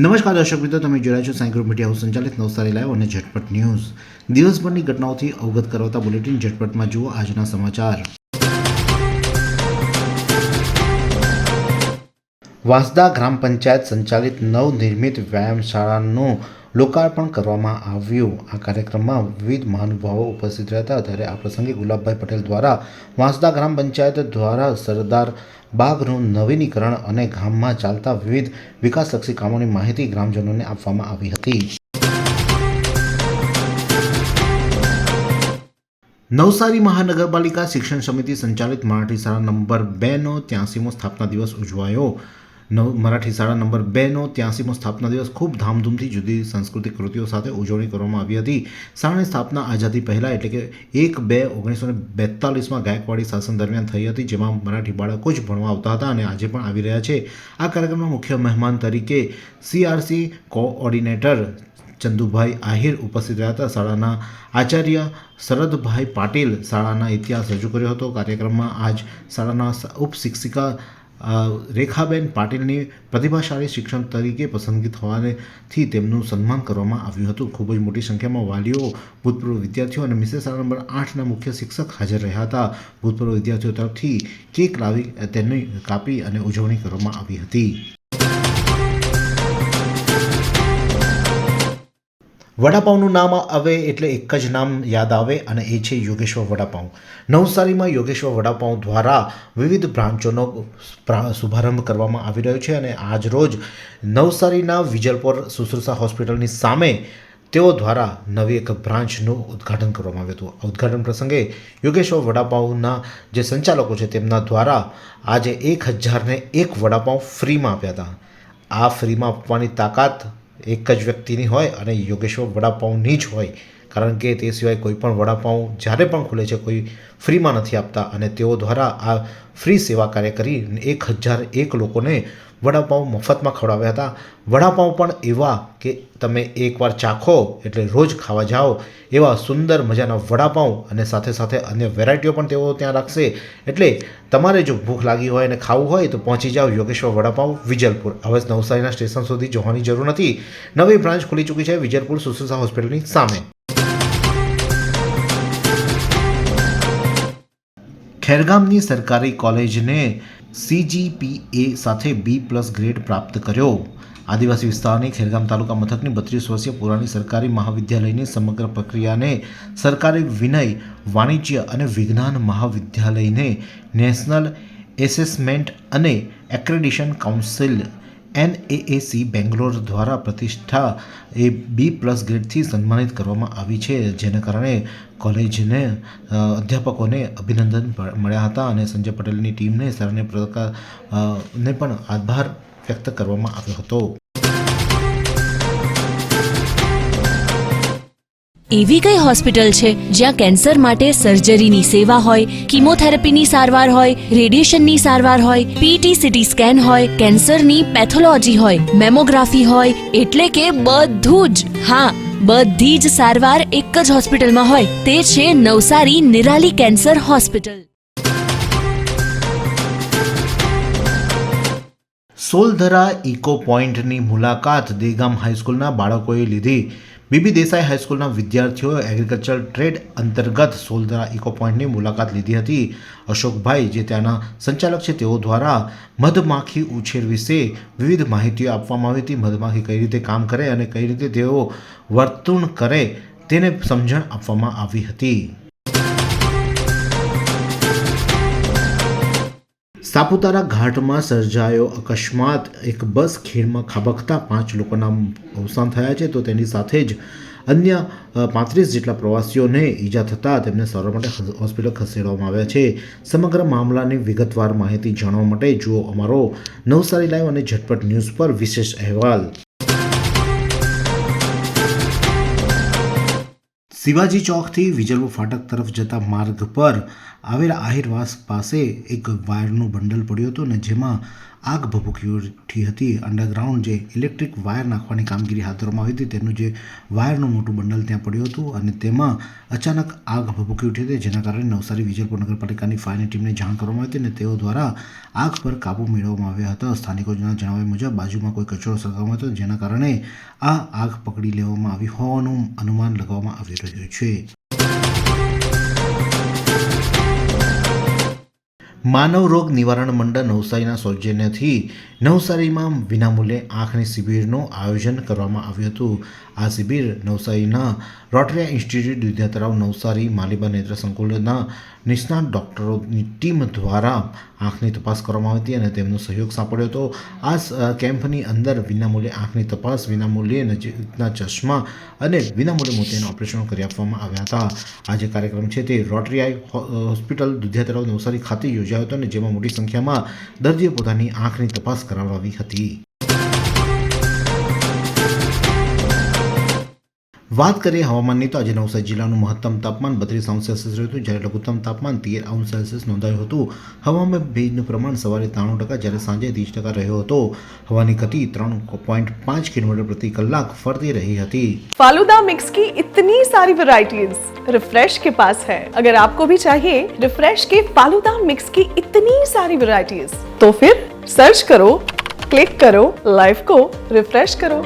નમસ્કાર દર્શક મિત્રો, તમે જોડાયા છો સાયન્સ ગ્રુપ મીડિયા હાઉસ સંચાલિત નવસારી લાઈવ અને ઝટપટ ન્યૂઝ. દિવસભરની ઘટનાઓથી અવગત કરાવતા બુલેટિન ઝટપટમાં જુઓ આજના સમાચાર. વાંસદા ગ્રામ પંચાયત સંચાલિત નવનિર્મિત વ્યાયામ શાળાનું લોકાર્પણ કરવામાં આવ્યું. આ કાર્યક્રમમાં વિવિધ મહાનુભાવો ઉપસ્થિત રહેતા ત્યારે આ પ્રસંગે ગુલાબભાઈ પટેલ દ્વારા વાંસદા ગ્રામ પંચાયત દ્વારા સરદાર બાગનું નવીનીકરણ અને ગામમાં ચાલતા વિવિધ વિકાસલક્ષી કામોની માહિતી ગ્રામજનોને આપવામાં આવી હતી. નવસારી મહાનગરપાલિકા શિક્ષણ સમિતિ સંચાલિત મરાઠી શાળા નંબર બેનો ત્યાસીમો સ્થાપના દિવસ ઉજવાયો. નવ મરાઠી શાળા નંબર બેનો ત્યાંસીમો સ્થાપના દિવસ ખૂબ ધામધૂમથી જુદી સાંસ્કૃતિક કૃતિઓ સાથે ઉજવણી કરવામાં આવી હતી. શાળાની સ્થાપના આઝાદી પહેલાં એટલે કે એક બે ઓગણીસો ને બેતાલીસમાં ગાયકવાડી શાસન દરમિયાન થઈ હતી, જેમાં મરાઠી બાળકો જ ભણવા આવતા હતા અને આજે પણ આવી રહ્યા છે. આ કાર્યક્રમમાં મુખ્ય મહેમાન તરીકે સીઆરસી કોઓર્ડિનેટર ચંદુભાઈ આહિર ઉપસ્થિત રહ્યા હતા. શાળાના આચાર્ય શરદભાઈ પાટીલ શાળાના ઇતિહાસ રજૂ કર્યો હતો. કાર્યક્રમમાં આજ શાળાના ઉપશિક્ષિકા રેખાબેન પાટીલની પ્રતિભાશાળી શિક્ષણ તરીકે પસંદગી થવાથી તેમનું સન્માન કરવામાં આવ્યું હતું. ખૂબ જ મોટી સંખ્યામાં વાલીઓ, ભૂતપૂર્વ વિદ્યાર્થીઓ અને મિસેસ શાળા નંબર આઠના મુખ્ય શિક્ષક હાજર રહ્યા હતા. ભૂતપૂર્વ વિદ્યાર્થીઓ તરફથી કેક લાવી તેની કાપી અને ઉજવણી કરવામાં આવી હતી. વડાપાઉંનું નામ આવે એટલે એક જ નામ યાદ આવે અને એ છે યોગેશ્વર વડાપાઉં. નવસારીમાં યોગેશ્વર વડાપાઉં દ્વારા વિવિધ બ્રાન્ચોનો શુભારંભ કરવામાં આવી રહ્યો છે અને આજ રોજ નવસારીના વિજલપોર સુશ્રુષા હોસ્પિટલની સામે તેઓ દ્વારા નવી એક બ્રાન્ચનું ઉદ્ઘાટન કરવામાં આવ્યું હતું. ઉદ્ઘાટન પ્રસંગે યોગેશ્વર વડાપાઉંના જે સંચાલકો છે તેમના દ્વારા આજે એક હજારને એક વડાપાઉં ફ્રીમાં આપ્યા હતા. આ ફ્રીમાં આપવાની તાકાત એક જ વ્યક્તિની હોય અને યોગેશ્વર વડાપાઉંની જ હોય. કારણ કે તે સિવાય કોઈ પણ વડાપાઉં જ્યારે પણ ખુલે છે, કોઈ ફ્રીમાં નથી આપતા અને તેઓ દ્વારા આ ફ્રી સેવા કાર્ય કરી એક હજાર એક લોકોને વડાપાઉં મફતમાં ખવડાવ્યા હતા. વડાપાઉં પણ એવા કે તમે એકવાર ચાખો એટલે રોજ ખાવા જાઓ એવા સુંદર મજાના વડાપાઉં અને સાથે સાથે અન્ય વેરાયટીઓ પણ તેઓ ત્યાં રાખશે. એટલે તમારે જો ભૂખ લાગી હોય અને ખાવું હોય તો પહોંચી જાઓ યોગેશ્વર વડાપાઉં, વિજલપુર. હવે નવસારીના સ્ટેશન સુધી જવાની જરૂર નથી. નવી બ્રાન્ચ ખુલી ચૂકી છે વિજલપુર સુશ્રુષા હોસ્પિટલની સામે. ખેરગામની સરકારી કોલેજને સીજીપીએ સાથે બી પ્લસ ગ્રેડ પ્રાપ્ત કર્યો. આદિવાસી વિસ્તારની ખેરગામ તાલુકા મથકની બત્રીસ વર્ષીય પુરાણી સરકારી મહાવિદ્યાલયની સમગ્ર પ્રક્રિયાને સરકારી વિનય, વાણિજ્ય અને વિજ્ઞાન મહાવિદ્યાલયને નેશનલ એસેસમેન્ટ અને એક્રેડિશન કાઉન્સિલ એનએએસી બેંગ્લોર દ્વારા પ્રતિષ્ઠા એ બી પ્લસ ગ્રેડથી સન્માનિત કરવામાં આવી છે. જેના કારણે કોલેજને અધ્યાપકોને અભિનંદન મળ્યા હતા અને સંજય પટેલની ટીમને સરને પ્રકાર ને પણ આભાર વ્યક્ત કરવામાં આવ્યો હતો. એવી કઈ હોસ્પિટલ છે જ્યાં કેન્સર માટે સર્જરીની સેવા હોય, કિમોથેરાપીની સારવાર હોય, રેડિયેશનની સારવાર હોય પીટી સીટી સ્કેન હોય, કેન્સરની પેથોલોજી હોય, મેમોગ્રાફી હોય, એટલે કે બધું જ. હા, બધી જ સારવાર એક જ હોસ્પિટલમાં હોય, તે છે Navsari Nirali cancer hospital. Soldhara eco પોઈન્ટની મુલાકાત દેગામ હાઈસ્કૂલના બાળકોએ લીધી. બીબી દેસાઈ હાઈસ્કૂલના વિદ્યાર્થીઓએ એગ્રીકલ્ચર ટ્રેડ અંતર્ગત સોલધરા ઇકો પોઈન્ટની મુલાકાત લીધી હતી. અશોકભાઈ, જે ત્યાંના સંચાલક છે, તેઓ દ્વારા મધમાખી ઉછેર વિશે વિવિધ માહિતીઓ આપવામાં આવી હતી. મધમાખી કઈ રીતે કામ કરે અને કઈ રીતે તેઓ વર્તુણ કરે તેને સમજણ આપવામાં આવી હતી. સાપુતારા ઘાટમાં સર્જાયો અકસ્માત. એક બસ ખીણમાં ખાબકતા પાંચ લોકોના અવસાન થયા છે. તો તેની સાથે જ અન્ય પાંત્રીસ જેટલા પ્રવાસીઓને ઈજા થતાં તેમને સારવાર માટે હોસ્પિટલ ખસેડવામાં આવ્યા છે. સમગ્ર મામલાની વિગતવાર માહિતી જાણવા માટે જુઓ અમારો નવસારી લાઈવ અને ઝટપટ ન્યૂઝ પર વિશેષ અહેવાલ. શિવાજી ચોકથી વિજલુ ફાટક તરફ જતા માર્ગ પર આવેલા આહિરવાસ પાસે એક વાયરનું બંડલ પડ્યું હતું ને જેમાં આગ ભભૂકી ઉઠી હતી. અંડરગ્રાઉન્ડ જે ઇલેક્ટ્રિક વાયર નાખવાની કામગીરી હાથ ધરવામાં આવી હતી, તેનું જે વાયરનું મોટું બંડલ ત્યાં પડ્યું હતું અને તેમાં અચાનક આગ ભભૂકી ઉઠી હતી, જેના કારણે નવસારી વિજયપુર નગરપાલિકાની ફાયરની ટીમને જાણ કરવામાં આવી હતી અને તેઓ દ્વારા આગ પર કાબૂ મેળવવામાં આવ્યા હતા. સ્થાનિકોના જણાવ્યા મુજબ, બાજુમાં કોઈ કચરો સળગાવવામાં હતો, જેના કારણે આ આગ પકડી લેવામાં આવી હોવાનું અનુમાન લગાવવામાં આવી રહ્યું છે. માનવ રોગ નિવારણ મંડળ નવસારીના સૌજન્યથી નવસારીમાં વિનામૂલ્યે આંખની શિબિરનું આયોજન કરવામાં આવ્યું હતું. આ શિબિર નવસારીના રોટરિયા ઇન્સ્ટિટ્યૂટ વિદ્યાતરાવ નવસારી માલિબા નેત્ર સંકુલના નિષ્ણાત ડૉક્ટરોની ટીમ દ્વારા આંખની તપાસ કરવામાં આવી હતી અને તેમનો સહયોગ સાંપડ્યો હતો. આ કેમ્પની અંદર વિનામૂલ્યે આંખની તપાસ, વિનામૂલ્યે નજીકના ચશ્મા અને વિનામૂલ્યે મોતિયાના ઓપરેશનો કરી આપવામાં આવ્યા હતા. આ જે કાર્યક્રમ છે તે રોટરી આઈ હોસ્પિટલ દુધિયા તળાવ નવસારી ખાતે યોજાયો હતો અને જેમાં મોટી સંખ્યામાં દર્દીઓ પોતાની આંખની તપાસ કરાવડાવી હતી. વાત કરીએ હવામાનની તો આજે નવસારી જિલ્લાનું મહત્તમ તાપમાન બત્રીસ અંશ સેલ્સિયસ રહ્યું હતું જ્યારે લઘુત્તમ તાપમાન તેર અંશ સેલ્સિયસ નોંધાયું હતું હવામાં ભેજનું પ્રમાણ સવારે ત્રાણું ટકા જ્યારે સાંજે ત્રીસ ટકા રહ્યો હતો હવાની ગતિ ત્રણ પોઈન્ટ પાંચ કિલોમીટર પ્રતિ કલાક ફરતી રહી હતી फालूदा मिक्स की इतनी सारी वैरायटीज रिफ्रेश के पास है अगर आपको भी चाहिए रिफ्रेश के फालूदा मिक्स की इतनी सारी वैरायटीज तो फिर सर्च करो क्लिक करो लाइफ को रिफ्रेश करो